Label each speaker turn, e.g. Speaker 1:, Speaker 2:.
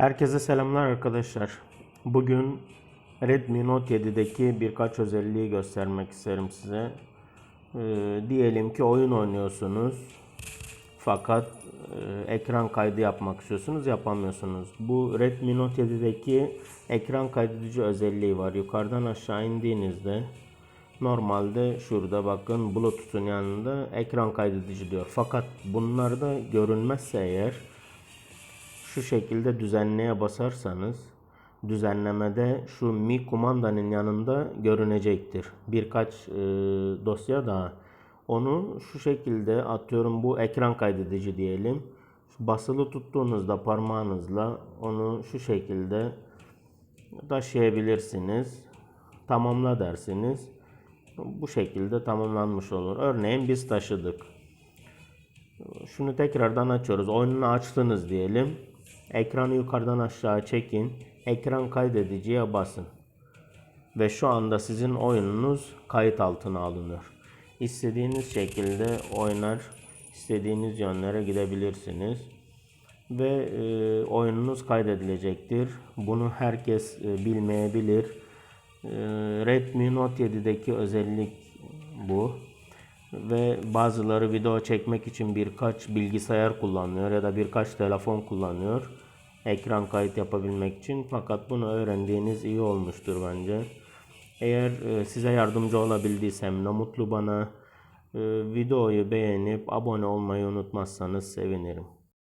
Speaker 1: Herkese selamlar arkadaşlar. Bugün Redmi Note 7'deki birkaç özelliği göstermek isterim size. Ee, diyelim ki oyun oynuyorsunuz. Fakat e, ekran kaydı yapmak istiyorsunuz, yapamıyorsunuz. Bu Redmi Note 7'deki ekran kaydedici özelliği var. Yukarıdan aşağı indiğinizde normalde şurada bakın Bluetooth'un yanında ekran kaydedici diyor. Fakat bunlarda görünmezse eğer şu şekilde düzenleye basarsanız düzenlemede şu Mi kumandanın yanında görünecektir. Birkaç e, dosya daha. Onu şu şekilde atıyorum bu ekran kaydedici diyelim. Basılı tuttuğunuzda parmağınızla onu şu şekilde taşıyabilirsiniz. Tamamla dersiniz. Bu şekilde tamamlanmış olur. Örneğin biz taşıdık. Şunu tekrardan açıyoruz. Oyununu açtınız diyelim. Ekranı yukarıdan aşağı çekin. Ekran kaydediciye basın. Ve şu anda sizin oyununuz kayıt altına alınır. İstediğiniz şekilde oynar, istediğiniz yönlere gidebilirsiniz. Ve e, oyununuz kaydedilecektir. Bunu herkes e, bilmeyebilir. E, Redmi Note 7'deki özellik bu ve bazıları video çekmek için birkaç bilgisayar kullanıyor ya da birkaç telefon kullanıyor ekran kayıt yapabilmek için fakat bunu öğrendiğiniz iyi olmuştur bence. Eğer e, size yardımcı olabildiysem ne mutlu bana. E, videoyu beğenip abone olmayı unutmazsanız sevinirim.